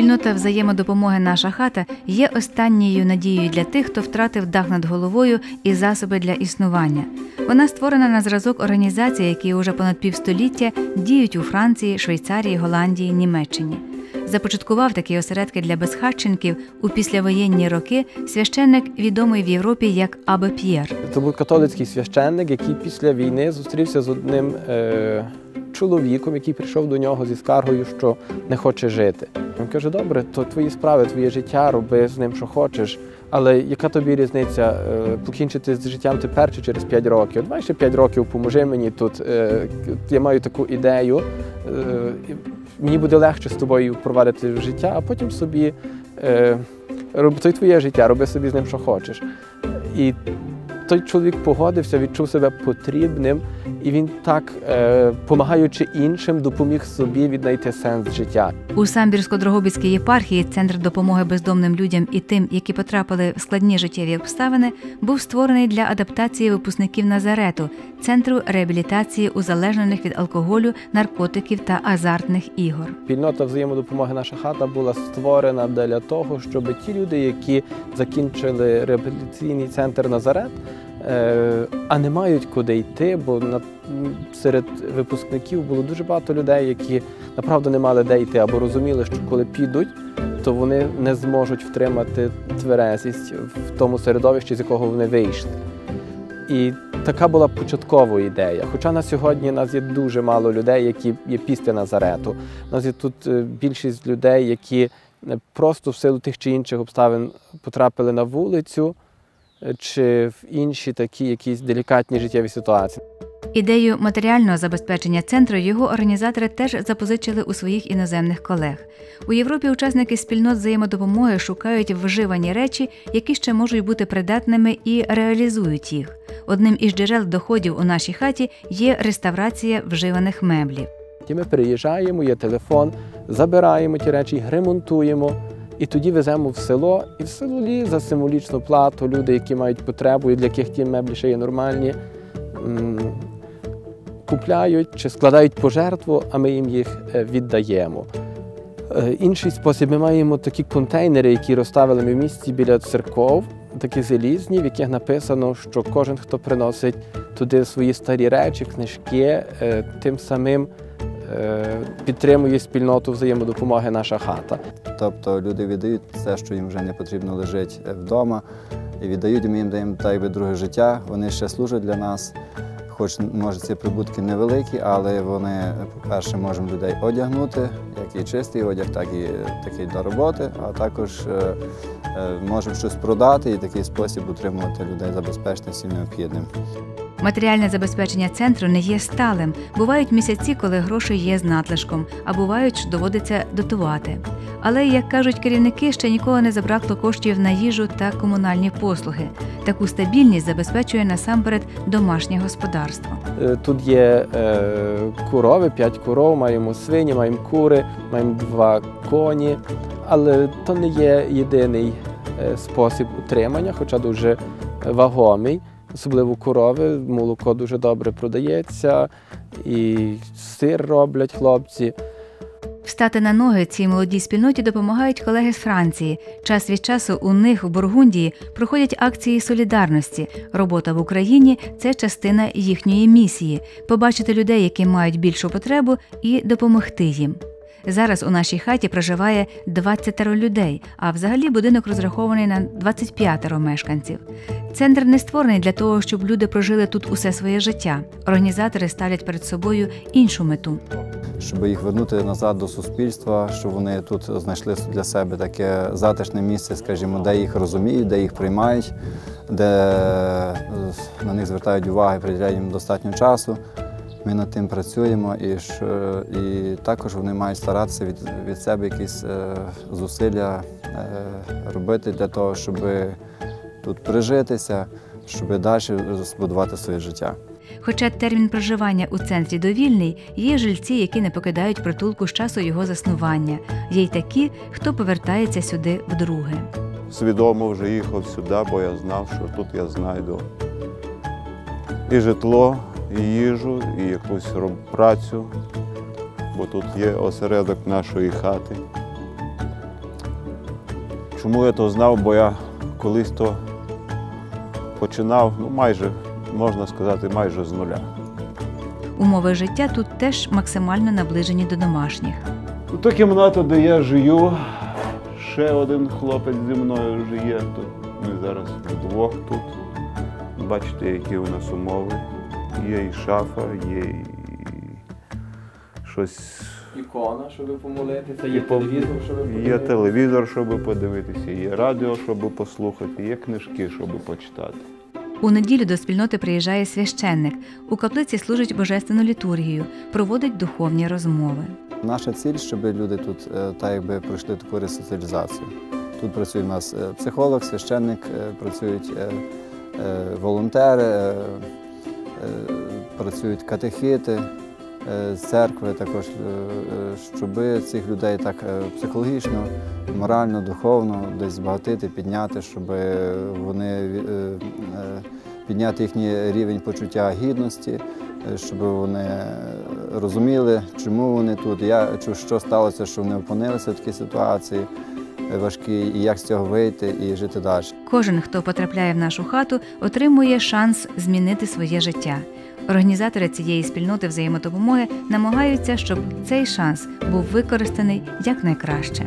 Спільнота взаємодопомоги Наша хата є останньою надією для тих, хто втратив дах над головою і засоби для існування. Вона створена на зразок організацій, які уже понад півстоліття діють у Франції, Швейцарії, Голландії, Німеччині. Започаткував такі осередки для безхатченків у післявоєнні роки священник, відомий в Європі як Абе П'єр. Це був католицький священник, який після війни зустрівся з одним е, чоловіком, який прийшов до нього зі скаргою, що не хоче жити. Він каже: добре, то твої справи, твоє життя, роби з ним, що хочеш. Але яка тобі різниця е, покінчити з життям тепер чи через 5 років? Давай ще 5 років поможи мені тут. Е, я маю таку ідею. Е, мені буде легше з тобою провадити життя, а потім собі е, роб, то твоє життя, роби собі з ним, що хочеш. І той чоловік погодився, відчув себе потрібним, і він так, е, помагаючи іншим, допоміг собі віднайти сенс життя. У Самбірсько-Дрогобицькій єпархії центр допомоги бездомним людям і тим, які потрапили в складні життєві обставини, був створений для адаптації випускників Назарету, центру реабілітації узалежнених від алкоголю, наркотиків та азартних ігор. Спільнота взаємодопомоги наша хата була створена для того, щоб ті люди, які закінчили реабілітаційний центр Назарет, а не мають куди йти, бо серед випускників було дуже багато людей, які направду не мали де йти, або розуміли, що коли підуть, то вони не зможуть втримати тверезість в тому середовищі, з якого вони вийшли. І така була початкова ідея. Хоча на сьогодні нас є дуже мало людей, які є після Назарету. У нас є тут е, більшість людей, які е, просто в силу тих чи інших обставин потрапили на вулицю е, чи в інші такі якісь делікатні життєві ситуації. Ідею матеріального забезпечення центру його організатори теж запозичили у своїх іноземних колег. У Європі учасники спільнот взаємодопомоги шукають вживані речі, які ще можуть бути придатними і реалізують їх. Одним із джерел доходів у нашій хаті є реставрація вживаних меблів. І ми приїжджаємо, є телефон, забираємо ті речі, ремонтуємо. І тоді веземо в село, і в селі за символічну плату люди, які мають потребу, і для яких ті меблі ще є нормальні, купляють чи складають пожертву, а ми їм їх е, віддаємо. Е, Інший спосіб ми маємо такі контейнери, які розставили ми в місті біля церков, такі залізні, в яких написано, що кожен, хто приносить туди свої старі речі, книжки, е, тим самим підтримує спільноту взаємодопомоги наша хата. Тобто люди віддають все, що їм вже не потрібно лежить вдома, і віддають ми їм даємо так якби друге життя. Вони ще служать для нас. Хоч може ці прибутки невеликі, але вони, по-перше, можемо людей одягнути, як і чистий одяг, так і такий для роботи, а також е, е, можемо щось продати і такий спосіб утримувати людей забезпечити всім необхідним. Матеріальне забезпечення центру не є сталим. Бувають місяці, коли грошей є з надлишком, а бувають, що доводиться дотувати. Але, як кажуть керівники, ще ніколи не забракло коштів на їжу та комунальні послуги. Таку стабільність забезпечує насамперед домашнє господарство. Е, Тут є е, корови, п'ять коров, маємо свині, маємо кури, маємо два коні. Але то не є єдиний е, спосіб утримання, хоча дуже вагомий. Особливо корови, молоко дуже добре продається, і сир роблять хлопці. Встати на ноги цій молодій спільноті допомагають колеги з Франції. Час від часу у них в Бургундії проходять акції солідарності. Робота в Україні це частина їхньої місії побачити людей, які мають більшу потребу, і допомогти їм. Зараз у нашій хаті проживає 20 людей, а взагалі будинок розрахований на 25 мешканців. Центр не створений для того, щоб люди прожили тут усе своє життя. Організатори ставлять перед собою іншу мету. щоб їх вернути назад до суспільства, щоб вони тут знайшли для себе таке затишне місце, скажімо, де їх розуміють, де їх приймають, де е, на них звертають увагу, приділяють їм достатньо часу. Ми над тим працюємо і, ж, і також вони мають старатися від, від себе якісь е, зусилля е, робити для того, щоб тут прижитися, щоб далі збудувати своє життя. Хоча термін проживання у центрі довільний, є жильці, які не покидають притулку з часу його заснування. Є й такі, хто повертається сюди вдруге. свідомо вже їхав сюди, бо я знав, що тут я знайду і житло, і їжу, і якусь працю, бо тут є осередок нашої хати. Чому я то знав? Бо я колись то починав, ну майже, можна сказати, майже з нуля. Умови життя тут теж максимально наближені до домашніх. То кімната, де я живу, ще один хлопець зі мною живе. Тут ми зараз вдвох тут. Бачите, які у нас умови. Є і шафа, є і щось. Ікона, щоб помолитися, є телевізор, щоб Є телевізор, щоб подивитися, є радіо, щоб послухати, є книжки, щоб почитати. У неділю до спільноти приїжджає священник. У каплиці служить божественну літургію, проводить духовні розмови. Наша ціль, щоб люди тут е, так якби пройшли таку ресоціалізацію. Тут працює у нас е, психолог, священник, е, працюють волонтери, працюють катехити е, церкви, також е, е, щоб цих людей так е, психологічно, морально, духовно десь збагатити, підняти, щоб вони е, е, підняти їхній рівень почуття гідності, е, щоб вони розуміли, чому вони тут, я, що сталося, що вони опинилися в такій ситуації важкій, і як з цього вийти і жити далі. Кожен, хто потрапляє в нашу хату, отримує шанс змінити своє життя. Організатори цієї спільноти взаємодопомоги намагаються, щоб цей шанс був використаний якнайкраще.